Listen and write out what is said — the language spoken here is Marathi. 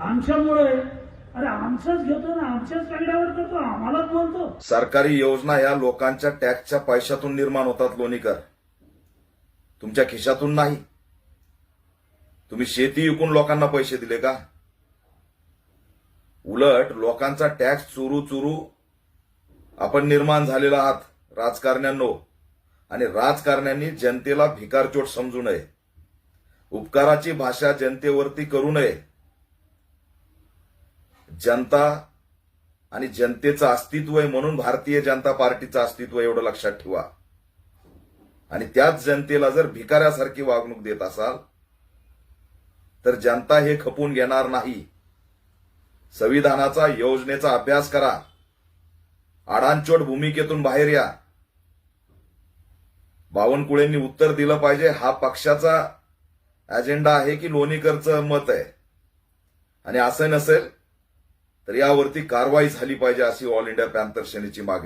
आमच्यामुळे. अरे आमचंच घेतो ना आमच्याच सगळ्यावर करतो आम्हालाच बोलतो. सरकारी योजना या लोकांच्या टॅक्सच्या पैशातून निर्माण होतात लोणीकर. तुमच्या खिशातून नाही. तुम्ही शेती विकून लोकांना पैसे दिले का? उलट लोकांचा टॅक्स चुरू चुरू आपण निर्माण झालेला आहात राजकारण्यांनो. आणि राजकारण्यांनी जनतेला भिकारचोट समजू नये. उपकाराची भाषा जनतेवरती करू नये. जनता आणि जनतेचं अस्तित्व आहे म्हणून भारतीय जनता पार्टीचं अस्तित्व एवढं लक्षात ठेवा. आणि त्याच जनतेला जर भिकाऱ्यासारखी वागणूक देत असाल तर जनता हे खपून घेणार नाही. संविधानाचा योजनेचा अभ्यास करा. आडांचोट भूमिकेतून बाहेर या. बावनकुळेंनी उत्तर दिलं पाहिजे हा पक्षाचा अजेंडा आहे की लोणीकरचं मत आहे. आणि असं नसेल तर यावरती कारवाई झाली पाहिजे अशी ऑल इंडिया पॅन्थर सेनेची मागणी.